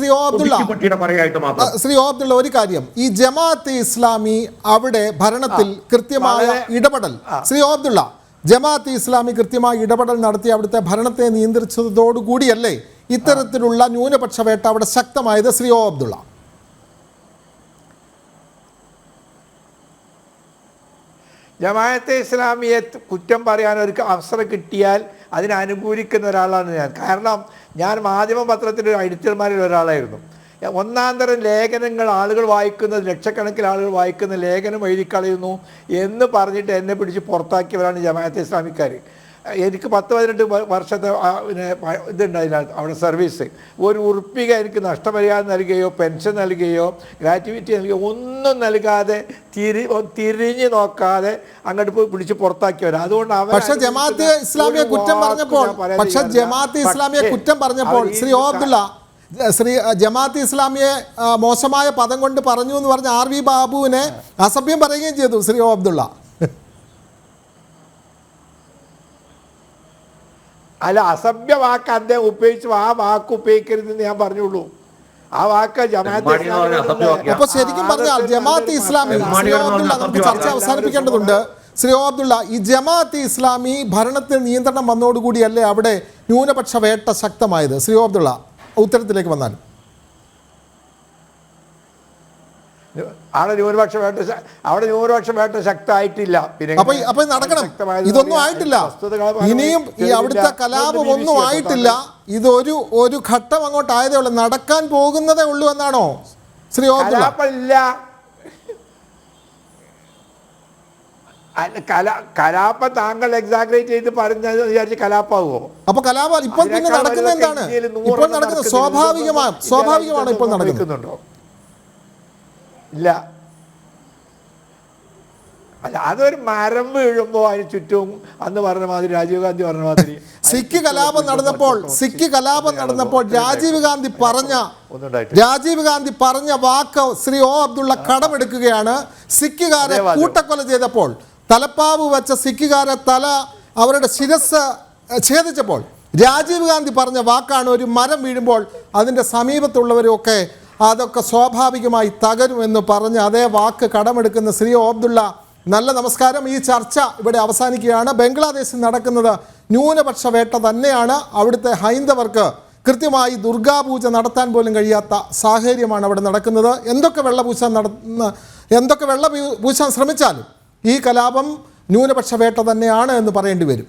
ശ്രീ ഓബ്ദുള്ള അബ്ദുള്ള ശ്രീ ഓബ്ദുള്ള അബ്ദുള്ള ഒരു കാര്യം. ഈ ജമാഅത്ത് ഇസ്ലാമി അവിടെ ഭരണത്തിൽ കൃത്യമായ ഇടപെടൽ. ശ്രീ ഓബ്ദുള്ള അബ്ദുള്ള ജമാഅത്തെ ഇസ്ലാമി കൃത്യമായ ഇടപെടൽ നടത്തി അവിടുത്തെ ഭരണത്തെ നിയന്ത്രിച്ചതോടുകൂടിയല്ലേ ഇത്തരത്തിലുള്ള ന്യൂനപക്ഷ വേട്ട അവിടെ ശക്തമായത് ശ്രീ ഓ അബ്ദുള്ള? ജമാഅത്തെ ഇസ്ലാമിയെ കുറ്റം പറയാൻ ഒരു അവസരം കിട്ടിയാൽ അതിനെ അനുകൂലിക്കുന്ന ഒരാളാണ് ഞാൻ. കാരണം ഞാൻ മാധ്യമ പത്രത്തിന്റെ എഡിറ്റർമാരിൽ ഒരാളായിരുന്നു. ഒന്നാം തരം ലേഖനങ്ങൾ ആളുകൾ വായിക്കുന്നത് ലക്ഷക്കണക്കിന് ആളുകൾ വായിക്കുന്ന ലേഖനം എഴുതി കളയുന്നു എന്ന് പറഞ്ഞിട്ട് എന്നെ പിടിച്ച് പുറത്താക്കിയവരാണ് ജമാഅത്തെ ഇസ്ലാമിക്കാർ എനിക്ക് പത്ത് പതിനെട്ട് വർഷത്തെ പിന്നെ ഇതുണ്ടായിരുന്നു അവിടെ സർവീസ്. ഒരു ഉറുപ്പിക എനിക്ക് നഷ്ടപരിഹാരം നൽകുകയോ പെൻഷൻ നൽകുകയോ ഗ്രാറ്റുവിറ്റി നൽകുകയോ ഒന്നും നൽകാതെ തിരി തിരിഞ്ഞു നോക്കാതെ അങ്ങോട്ട് പോയി പിടിച്ച് പുറത്താക്കിയവരാ അതുകൊണ്ട് അവർ പക്ഷെ ജമാഅത്തെ ഇസ്ലാമിയെ കുറ്റം പറഞ്ഞപ്പോൾ പക്ഷേ ജമാഅത്ത് പക്ഷെ ജമാഅത്തെ ഇസ്ലാമിയെ കുറ്റം പറഞ്ഞപ്പോൾ ശ്രീ ഓബ്ദുള്ള ശ്രീ ജമാഅത്ത് ഇസ്ലാമിയെ മോശമായ പദം കൊണ്ട് പറഞ്ഞു എന്ന് പറഞ്ഞ ആർ വി ബാബുവിനെ അസഭ്യം പറയുകയും ചെയ്തു ശ്രീ ഓ അബ്ദുള്ള. അല്ല അസഭ്യ വാക്ക് അദ്ദേഹം ഉപയോഗിച്ചു ആ വാക്ക് ഉപയോഗിക്കരുതെന്ന് ഞാൻ പറഞ്ഞുള്ളൂ. ആ വാക്ക് ജമാഅത്തെ. അപ്പൊ ശരിക്കും പറഞ്ഞാൽ ജമാഅത്ത് ഇസ്ലാമി നമുക്ക് ചർച്ച അവസാനിപ്പിക്കേണ്ടതുണ്ട്. ശ്രീ അബ്ദുള്ള ഈ ജമാഅത്ത് ഇസ്ലാമി ഭരണത്തിൽ നിയന്ത്രണം വന്നതോടുകൂടിയല്ലേ അവിടെ ന്യൂനപക്ഷ വേട്ട ശക്തമായത്? ശ്രീ അബ്ദുള്ള ഉത്തരത്തിലേക്ക് വന്നാൽ. അവിടെ ന്യൂനപക്ഷ വേട്ട അവിടെ ന്യൂനപക്ഷ വേട്ട ശക്തമായിട്ടില്ല. പിന്നെ അപ്പൊ നടക്കണം. ഇതൊന്നും ആയിട്ടില്ല. ഇനിയും ഈ. അവിടുത്തെ കലാപം ഒന്നും ആയിട്ടില്ല. ഇതൊരു ഒരു ഘട്ടം അങ്ങോട്ട് ആയതേ ഉള്ളൂ. നടക്കാൻ പോകുന്നതേ ഉള്ളൂ എന്നാണോ ശ്രീ കലാപമില്ല. കല കലാപം താങ്കൾ എക്സാഗ്രേറ്റ് ചെയ്ത് പറഞ്ഞത് വിചാരിച്ച് കലാപ്പാവോ അപ്പൊ കലാപ ഇപ്പൊ പിന്നെ നടക്കുന്നത് എന്താണ്? ഇപ്പോൾ നടക്കുന്നത്. സ്വാഭാവികമാണ് സ്വാഭാവികമാണ് ഇപ്പോൾ നടക്കുന്നത്. സംഭവിക്കുന്നുണ്ടോ? ഇല്ല. അല്ല അതൊരു മരം വീഴുമ്പോൾ അതിന് ചുറ്റും അന്ന് പറഞ്ഞ മാതിരി രാജീവ് ഗാന്ധി പറഞ്ഞ മാതിരി. സിഖ് കലാപം നടന്നപ്പോൾ സിഖ് കലാപം നടന്നപ്പോൾ രാജീവ് ഗാന്ധി പറഞ്ഞ. രാജീവ് ഗാന്ധി പറഞ്ഞ വാക്ക് ശ്രീ ഓ അബ്ദുള്ള കടമെടുക്കുകയാണ്. സിഖുകാരെ കൂട്ടക്കൊല ചെയ്തപ്പോൾ തലപ്പാവ് വെച്ച സിഖുകാരെ തല അവരുടെ ശിരസ് ഛേദിച്ചപ്പോൾ രാജീവ് ഗാന്ധി പറഞ്ഞ വാക്കാണ് ഒരു മരം വീഴുമ്പോൾ അതിന്റെ സമീപത്തുള്ളവരൊക്കെ അതൊക്കെ സ്വാഭാവികമായി തകരുമെന്ന് പറഞ്ഞ് അതേ വാക്ക് കടമെടുക്കുന്ന ശ്രീ ഓബ്ദുള്ള നല്ല നമസ്കാരം ഈ ചർച്ച ഇവിടെ അവസാനിക്കുകയാണ്. ബംഗ്ലാദേശിൽ നടക്കുന്നത് ന്യൂനപക്ഷ വേട്ട തന്നെയാണ്. അവിടുത്തെ ഹൈന്ദവർക്ക് കൃത്യമായി ദുർഗാപൂജ നടത്താൻ പോലും കഴിയാത്ത സാഹചര്യമാണ് അവിടെ നടക്കുന്നത്. എന്തൊക്കെ വെള്ളപൂശാൻ നടന്ന എന്തൊക്കെ വെള്ള പൂശാൻ ശ്രമിച്ചാലും ഈ കലാപം ന്യൂനപക്ഷ വേട്ട തന്നെയാണ് എന്ന് പറയേണ്ടി വരും.